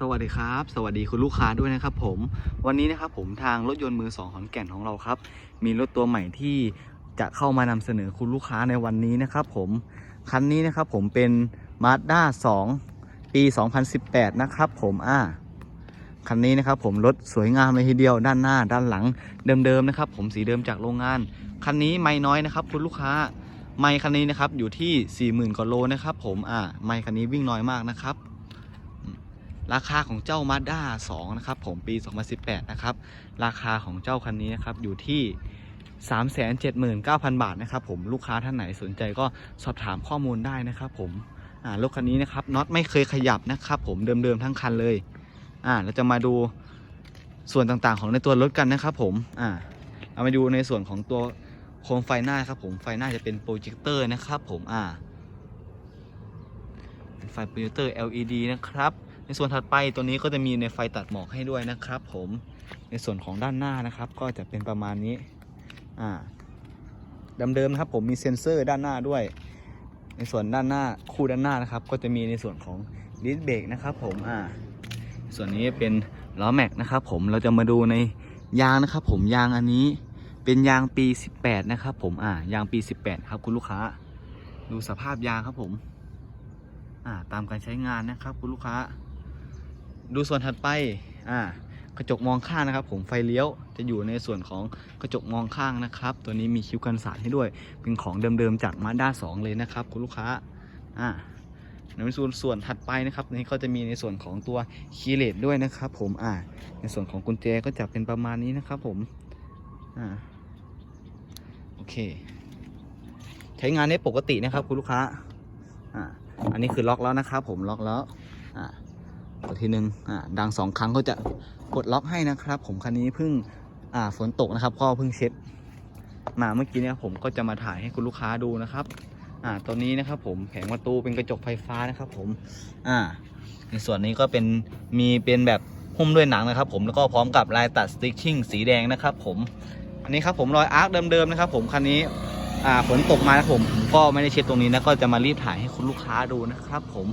สวัสดีครับ สวัสดีคุณลูกค้าด้วยนะครับผมวันนี้นะครับผมทางรถยนต์มือสองขอนแก่นของเราครับ มีรถตัวใหม่ที่จะเข้ามานำเสนอคุณลูกค้าในวันนี้นะครับผมคันนี้นะครับผมเป็น Mazda 2 ปี 2018 นะครับผมอ่าคันนี้นะครับผมรถสวยงามเลยทีเดียวด้านหน้าด้านหลังเดิมๆนะครับ ผมสีเดิมจากโรงงานคันนี้ไม่น้อยนะครับ คุณลูกค้าไม่คันนี้นะครับอยู่ที่ 40,000กว่าโลนะครับผมอ่าไม่คันนี้วิ่งน้อยมากนะครับ ราคาของเจ้า Mazda 2 นะครับ ผมปี 2018 นะครับ ราคาของเจ้าคันนี้นะครับ อยู่ที่ 379,000 บาทนะครับ ผมลูกค้าท่านไหนสนใจก็สอบถามข้อมูลได้นะครับ ผมอ่ารถคันนี้นะครับน็อตไม่เคยขยับนะครับ ผมเดิมๆทั้งคันเลยอ่าเราจะมาดูส่วนต่างๆของในตัวรถกันนะครับ ผมอ่าเรามาดูในส่วนของตัวโคมไฟหน้าครับ ผมไฟหน้าจะเป็นโปรเจคเตอร์นะครับ ผมอ่าเป็นไฟโปรเจคเตอร์ LED นะครับ ในส่วนถัดไปตัวนี้ก็จะมีในไฟตัดหมอกให้ด้วยนะครับ ผมในส่วนของด้านหน้านะครับ ก็จะเป็นประมาณนี้อ่าเดิมๆนะครับ ผมมีเซ็นเซอร์ด้านหน้าด้วย ในส่วนด้านหน้าคู่ด้านหน้านะครับ ก็จะมีในส่วนของดิสเบรกนะครับ ผมอ่าส่วนนี้เป็นล้อแม็กนะครับ ผมเราจะมาดูในยางนะครับ ผมยางอันนี้เป็นยางปี 18 นะครับ ผมอ่ายางปี 18 ครับ คุณลูกค้า ดูสภาพยางครับผม อ่า ตามการใช้งานนะครับ คุณลูกค้า ดูส่วนถัดไปอ่ากระจกมองข้างนะครับผมไฟเลี้ยวจะอยู่ในส่วนของกระจกมองข้างนะครับ ตัวนี้มีคิ้วกันสาดให้ด้วย เป็นของเดิมๆจากมาด้า2เลยนะครับคุณลูกค้าอ่าในส่วนส่วนถัดไปนะครับนี่ก็จะมีในส่วนของตัวคีย์เลสด้วยนะครับ ผมอ่า ในส่วนของกุญแจก็จะเป็นประมาณนี้นะครับ ผมอ่าโอเค ใช้งานได้ปกตินะครับ คุณลูกค้าอ่าอันนี้คือล็อกแล้วนะครับ ผมล็อกแล้วอ่า กดทีหนึ่งอ่าดังสองครั้งก็จะกดล็อกให้นะครับ ผมคันนี้เพิ่งอ่าฝนตกนะครับก็เพิ่งเช็ด มาเมื่อกี้เนี่ยผมก็จะมาถ่ายให้คุณลูกค้าดูนะครับอ่าตัวนี้นะครับผมแผงประตูเป็นกระจกไฟฟ้านะครับผมอ่าในส่วนนี้ก็เป็นมีเป็นแบบหุ้มด้วยหนังนะครับ ผมแล้วก็พร้อมกับลายตัดสติ๊กชิ่งสีแดงนะครับผมอันนี้ครับผมรอยอาร์คเดิมๆนะครับ ผมคันนี้อ่าฝนตกมานะผมผมก็ไม่ได้เช็ดตรงนี้นะก็จะมารีบถ่ายให้คุณลูกค้าดูนะครับ ผม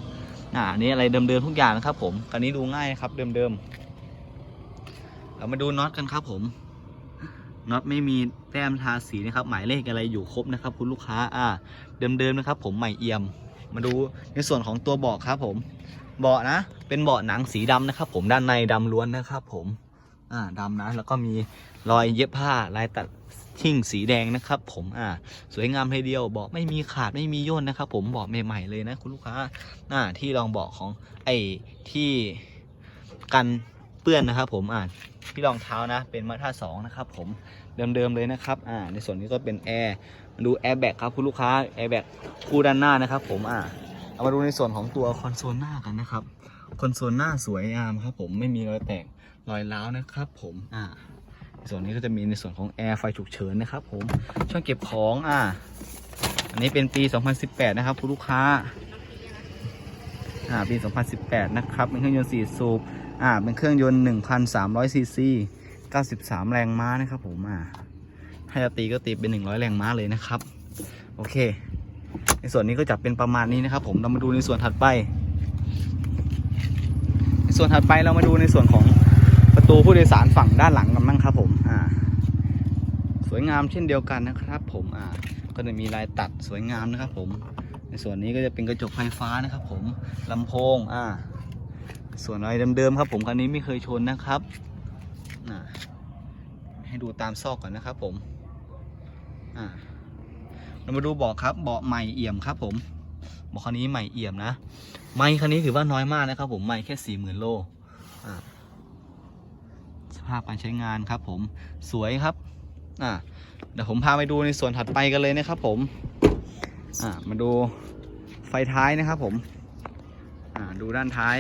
อ่าอันนี้อะไรเดิมๆทุกอย่างนะครับ ผมคันนี้ดูง่ายครับเดิมๆเรามาดูน็อตกันครับผมน็อตไม่มีแต้มทาสีนะครับ หมายเลขอะไรอยู่ครบนะครับ คุณลูกค้าอ่า เดิมๆนะครับ ผมใหม่เอี่ยม มาดูในส่วนของตัวเบาะครับ ผมเบาะนะ เป็นเบาะหนังสีดำนะครับ ผมด้านในดำล้วนนะครับ ผม อ่าดำนะ แล้วก็มีรอยเย็บผ้าลายตัด ชิ่งสีแดงนะครับ ผมอ่าสวยงามเลยเดียวบาะไม่มีขาดไม่มีย่นนะครับ ผมบาะใหม่ๆเลยนะคุณลูกค้าอ่าที่รองบาะของไอ้ที่กันเปื้อนนะครับ ผมอ่าที่รองเท้านะ เป็นมาท่าสองนะครับ ผมเดิมๆเลยนะครับอ่าในส่วนนี้ก็เป็นแอร์มาดูแอร์แบ็กครับคุณลูกค้าแอร์แบ็กคู่ด้านหน้านะครับ ผมอ่าเอามาดูในส่วนของตัวคอนโซลหน้ากันนะครับคอนโซลหน้าสวยงามครับ ผมไม่มีรอยแตกรอยร้าวนะครับ ผมอ่า ส่วนนี้ก็จะมีในส่วนของแอร์ไฟฉุกเฉินนะครับผมช่องเก็บของอ่าอันนี้เป็นปี 2018 นะครับคุณลูกค้าอ่าปี 2018 นะครับเป็นเครื่องยนต์ 4 สูบอ่าเป็นเครื่องยนต์ 1,300 ซีซี 93 แรงม้านะครับผมอ่าให้จะตีก็ตีเป็น 100 แรงม้าเลยนะครับ โอเค ในส่วนนี้ก็จะเป็นประมาณนี้นะครับ ผมเรามาดูในส่วนถัดไป ในส่วนถัดไปเรามาดูในส่วนของ ตูผู้โดยสารฝั่งด้านหลังกันบ้างครับผมอ่าสวยงามเช่นเดียวกันนะครับผมอ่าก็จะมีลายตัดสวยงามนะครับผมในส่วนนี้ก็จะเป็นกระจกไฟฟ้านะครับผมลำโพงอ่าส่วนอะไรเดิมๆครับผมคันนี้ไม่เคยชนนะครับอ่าให้ดูตามซอกก่อนนะครับผมอ่าเรามาดูเบาะครับเบาะใหม่เอี่ยมครับผมเบาะคันนี้ใหม่เอี่ยมนะ ไม้คันนี้ถือว่าน้อยมากนะครับผมไม้แค่สี่หมื่นโลอ่า ภาพการใช้งานครับผมสวยครับอ่าเดี๋ยวผมพาไปดูในส่วนถัดไปกันเลยนะครับผมอ่ามาดูไฟท้ายนะครับผมอ่าดูด้านท้าย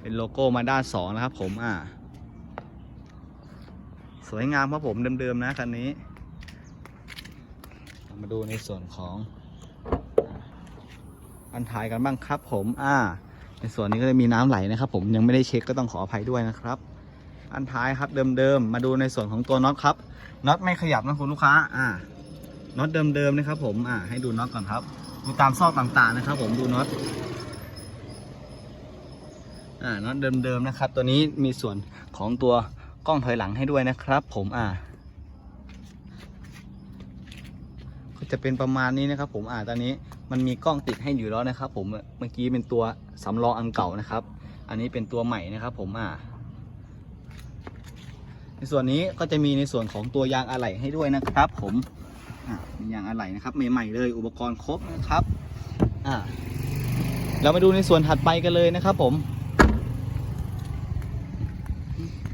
เป็นโลโก้มาด้านสองนะครับผมอ่าสวยงามครับผมเดิมๆนะคันนี้ มาดูในส่วนของอันท้ายกันบ้างครับผมอ่าในส่วนนี้ก็จะมีน้ำไหลนะครับผมยังไม่ได้เช็คก็ต้องขออภัยด้วยนะครับ อันท้ายครับเดิมๆมาดูในส่วนของตัวน็อตครับน็อตไม่ขยับนะคุณลูกค้าอ่าน็อตเดิมๆนะครับ ผมอ่าให้ดูน็อตก่อนครับดูตามซอกต่างๆนะครับ ผมดูน็อตอ่าน็อตเดิมๆนะครับ ตัวนี้มีส่วนของตัวกล้องถอยหลังให้ด้วยนะครับ ผมอ่าก็จะเป็นประมาณนี้นะครับ ผมอ่าตอนนี้มันมีกล้องติดให้อยู่แล้วนะครับ ผมเมื่อกี้เป็นตัวสำรองอันเก่านะครับ อันนี้เป็นตัวใหม่นะครับ ผมอ่า ในส่วนนี้ก็จะมีในส่วนของตัวยางอะไหล่ให้ด้วยนะครับ ผมมียางอะไหล่นะครับใหม่ๆเลยอุปกรณ์ครบนะครับเรามาดูในส่วนถัดไปกันเลยนะครับ ผม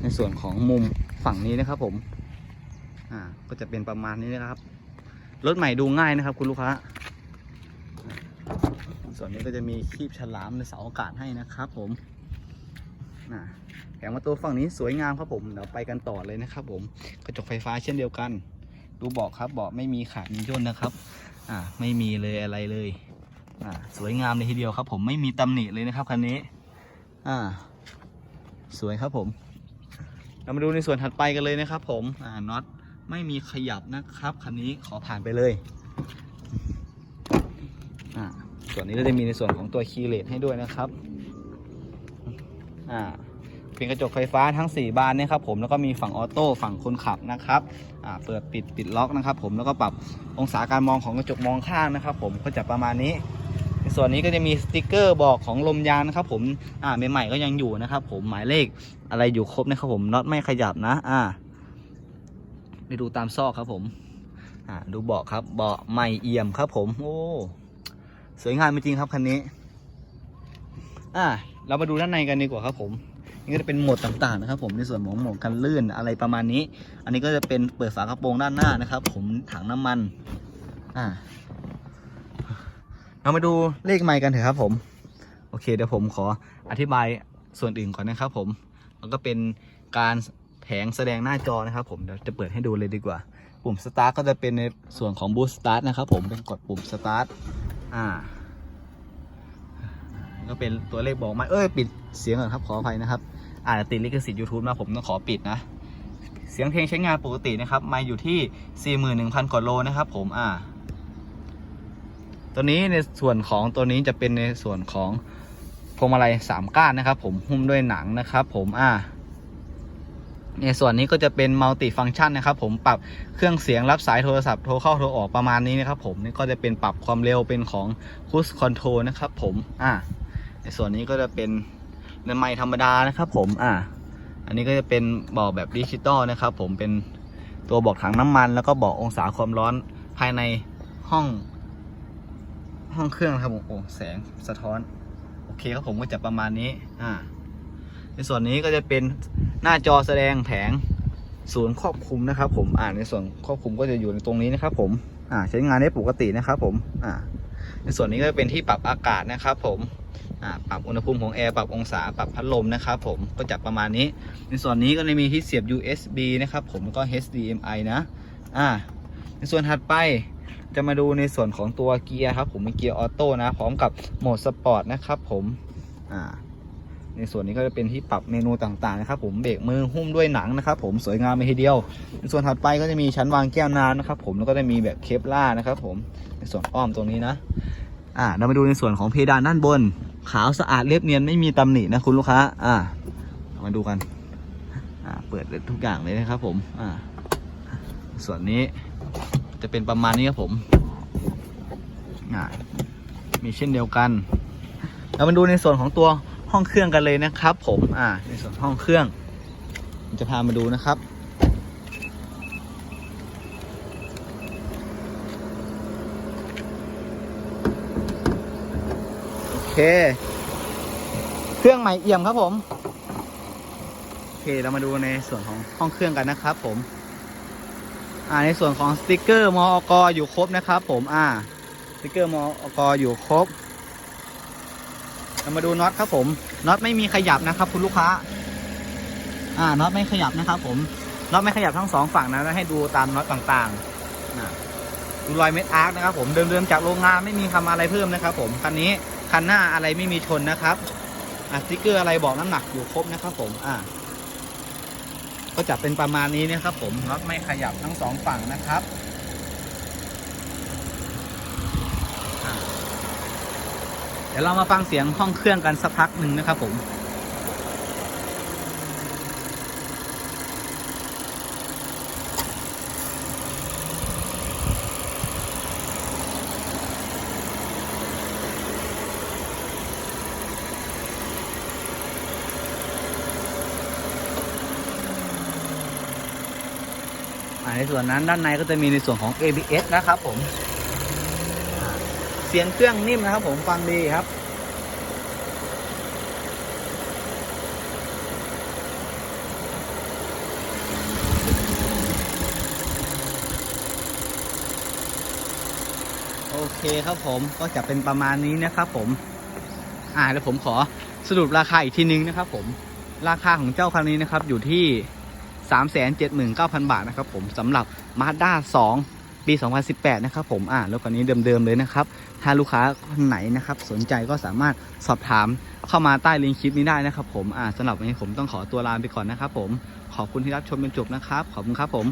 ในส่วนของมุมฝั่งนี้นะครับ ผมก็จะเป็นประมาณนี้นะครับรถใหม่ดูง่ายนะครับ คุณลูกค้าส่วนนี้ก็จะมีคีบฉลามในเสาอากาศให้นะครับ ผมอ่า แผงประตูฝั่งนี้สวยงามครับผมเดี๋ยวไปกันต่อเลยนะครับผมกระจกไฟฟ้าเช่นเดียวกัน ดูเบาะครับเบาะไม่มีขาดมีย่นนะครับ อ่าไม่มีเลยอะไรเลยอ่าสวยงามเลยทีเดียวครับผมไม่มีตำหนิเลยนะครับคันนี้ อ่า สวยครับผมเรามาดูในส่วนถัดไปกันเลยนะครับ ผมอ่าน็อตไม่มีขยับนะครับคันนี้ขอผ่านไปเลยอ่าส่วนนี้ก็จะมีในส่วนของตัวคีย์เลสให้ด้วยนะครับอ่า เป็นกระจกไฟฟ้าทั้ง 4 บานนะครับผมแล้วก็มีฝั่งออโต้ฝั่งคนขับนะครับอ่าเปิดปิดปิดล็อกนะครับผมแล้วก็ปรับองศาการมองของกระจกมองข้างนะครับ ผมก็จะประมาณนี้ในส่วนนี้ก็จะมีสติกเกอร์บอกของลมยางนะครับผมอ่าใหม่ๆก็ยังอยู่นะครับ ผมหมายเลขอะไรอยู่ครบนะครับผมน็อตไม่ขยับนะ อ่าไปดูตามซอกครับผมอ่าดูเบาะครับเบาะใหม่เอี่ยมครับ ผมโอ้สวยงามจริงครับคันนี้ อ่า เรามาดูด้านในกันดีกว่าครับผม นี่ก็จะเป็นโหมดต่างๆนะครับ ผมในส่วนของโหมดกันลื่นอะไรประมาณนี้ อันนี้ก็จะเป็นเปิดฝากระโปรงด้านหน้านะครับ ผมถังน้ำมัน อ่าเรามาดูเลขไมค์กันเถอะครับผม โอเคเดี๋ยวผมขออธิบายส่วนอื่นก่อนนะครับ ผมแล้วก็เป็นการแผงแสดงหน้าจอนะครับ ผมเดี๋ยวจะเปิดให้ดูเลยดีกว่า ปุ่มสตาร์ทก็จะเป็นในส่วนของบูสต์สตาร์ทนะครับผมเป็นกดปุ่มสตาร์ทอ่าก็เป็นตัวเลขบอกมาเอ้ย ปิดเสียงก่อนครับขออภัยนะครับ อ่าติดลิขสิทธิ์ YouTube นะผมต้องขอปิดนะ เสียงเพลงใช้งานปกตินะครับมาอยู่ที่ 41,000กว่าโลนะครับผมอ่าตัวนี้ในส่วนของตัวนี้จะเป็นในส่วนของพวงมาลัยสามก้านนะครับ ผมหุ้มด้วยหนังนะครับ ผมอ่าในส่วนนี้ก็จะเป็นมัลติฟัง c t ชันนะครับผมปรับเครื่องเสียงรับสายโทรศัพท์โทรเข้าโทรออกประมาณนี้นะครับผมนี่ก็จะเป็นปรับความเร็วเป็นของคูสคอนโทรนะครับผมอ่าในส่วนนี้ก็จะเป็น ไมค์ธรรมดานะครับผมอ่าอันนี้ก็จะเป็นบอกแบบดิจิตอลนะครับผมเป็นตัวบอกถังน้ำมัน แล้วก็บอกองศาความร้อนภายในห้อง ห้องเครื่องนะครับผมโอ้แสงสะท้อน โอเคครับผมก็จะประมาณนี้อ่าในส่วนนี้ก็จะเป็นหน้าจอแสดงแผงศูนย์ควบคุมนะครับ ผมอ่าในส่วนควบคุมก็จะอยู่ในตรงนี้นะครับ ผมอ่าใช้งานได้ปกตินะครับ ผมอ่าในส่วนนี้ก็จะเป็นที่ปรับอากาศนะครับ ผม ปรับอุณหภูมิของแอร์ปรับองศาปรับพัดลมนะครับผมก็จะประมาณนี้ ในส่วนนี้ก็จะมีที่เสียบ USB นะครับผมแล้วก็ HDMI นะอ่าในส่วนถัดไปจะมาดูในส่วนของตัวเกียร์ครับผมเป็นเกียร์ออโต้นะพร้อมกับโหมดสปอร์ตนะครับผมอ่าในส่วนนี้ก็จะเป็นที่ปรับเมนูต่างๆนะครับผมเบรกมือหุ้มด้วยหนังนะครับผมสวยงามไปทีเดียว ในส่วนถัดไปก็จะมีชั้นวางแก้วน้ำนะครับผมแล้วก็จะมีแบบเคปล่าร์นะครับผมในส่วนอ้อมตรงนี้นะอ่าเรามาดูในส่วนของเพดานด้านบน ขาวสะอาดเรียบเนียนไม่มีตำหนินะคุณลูกค้า อ่า มาดูกัน อ่า เปิดทุกอย่างเลยนะครับผม อ่า ส่วนนี้จะเป็นประมาณนี้ครับผม อ่า มีเช่นเดียวกัน เรามาดูในส่วนของตัวห้องเครื่องกันเลยนะครับ ผม อ่า ในส่วนห้องเครื่อง จะพามาดูนะครับ เค เครื่องใหม่เอี่ยมครับผม โอเคเรามาดูในส่วนของห้องเครื่องกันนะครับ ผม อ่าในส่วนของสติกเกอร์มอกอยู่ครบนะครับ ผมอ่าสติกเกอร์มอกอยู่ครบเรามาดูน็อตครับผมน็อตไม่มีขยับนะครับ คุณลูกค้า อ่าน็อตไม่ขยับนะครับ ผมน็อตไม่ขยับทั้งสองฝั่งนะให้ดูตามน็อตต่างๆนะดูรอยเม็ดอาร์คนะครับผมเดิมๆจากโรงงานไม่มีทำอะไรเพิ่มนะครับ ผมคันนี้ คันหน้าอะไรไม่มีชนนะครับอ่าสติกเกอร์อะไรบอกน้ำหนักอยู่ครบนะครับผมอ่าก็จะเป็นประมาณนี้นะครับผมน็อตไม่ขยับทั้งสองฝั่งนะครับเดี๋ยวเรามาฟังเสียงห้องเครื่องกันสักพักหนึ่งนะครับผม ในส่วนนั้นด้านในก็จะมีในส่วนของ ABS นะครับผม เสียงเครื่องนิ่มนะครับผมฟังดีครับโอเคครับผมก็จะเป็นประมาณนี้นะครับผม อ่าเดี๋ยวผมขอสรุปราคาอีกทีนึงนะครับผม ราคาของเจ้าคันนี้นะครับอยู่ที่ 379,000 บาทนะครับผมสำหรับ Mazda 2 ปี 2018 นะครับผมอ่ารถคันนี้เดิมๆเลยนะครับ ถ้าลูกค้าคนไหนนะครับสนใจก็สามารถสอบถามเข้ามาใต้ลิงก์คลิปนี้ได้นะครับผมอ่าสำหรับวันนี้ผมต้องขอตัวลาไปก่อนนะครับผมขอบคุณที่รับชมจนจบนะครับขอบคุณครับผม